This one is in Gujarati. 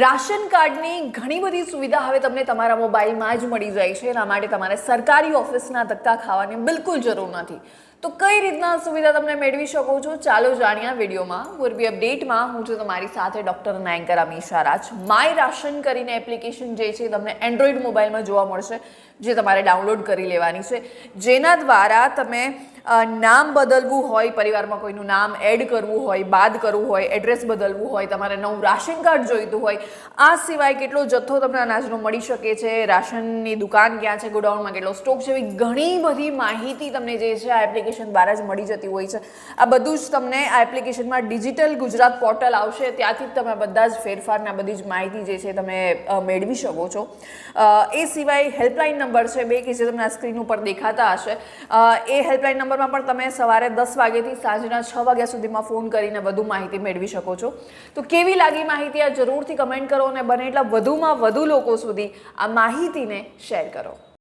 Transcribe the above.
રાશન કાર્ડની ઘણી બધી સુવિધા હવે તમને તમારા મોબાઈલમાં જ મળી જાય છે. એના માટે તમારે સરકારી ઓફિસના ધક્કા ખાવાની બિલકુલ જરૂર નથી. તો કઈ રીતના સુવિધા તમને મેળવી શકો છો? ચાલો જાણ્યા વિડીયોમાં. મોરબી અપડેટમાં હું છું તમારી સાથે doctor Nayankar Amisha Raj. My ration કરીને એપ્લિકેશન જે છે તમને એન્ડ્રોઈડ મોબાઈલમાં જોવા મળશે, જે તમારે ડાઉનલોડ કરી લેવાની છે. જેના દ્વારા તમે નામ બદલવું હોય, પરિવારમાં કોઈનું નામ એડ કરવું હોય, બાદ કરવું હોય એડ્રેસ બદલવું હોય, તમારે નવું રાશન કાર્ડ જોઈતું હોય, આ સિવાય કેટલો જથ્થો તમને અનાજનો મળી શકે છે, રાશનની દુકાન ક્યાં છે, ગોડાઉનમાં કેટલો સ્ટોક છે, એવી ઘણી બધી માહિતી તમને જે છે, આ એપ્લિકેશન દ્વારા જ મળી જતી હોય છે. આ બધું જ તમને આ એપ્લિકેશનમાં ડિજિટલ ગુજરાત પોર્ટલ આવશે, ત્યાંથી જ તમે બધા જ ફેરફારના બધી જ માહિતી જે છે, તમે મેળવી શકો છો. એ સિવાય હેલ્પલાઇન નંબર છે બે કે જે તમને આ સ્ક્રીન ઉપર દેખાતા હશે. એ હેલ્પલાઇન નંબરમાં પણ તમે સવારે દસ વાગ્યાથી સાંજના છ વાગ્યા સુધીમાં ફોન કરીને વધુ માહિતી મેળવી શકો છો. તો કેવી લાગી માહિતી આ જરૂરથી કમેન્ટ કરો અને બને એટલા વધુમાં વધુ લોકો સુધી આ માહિતીને શેર કરો.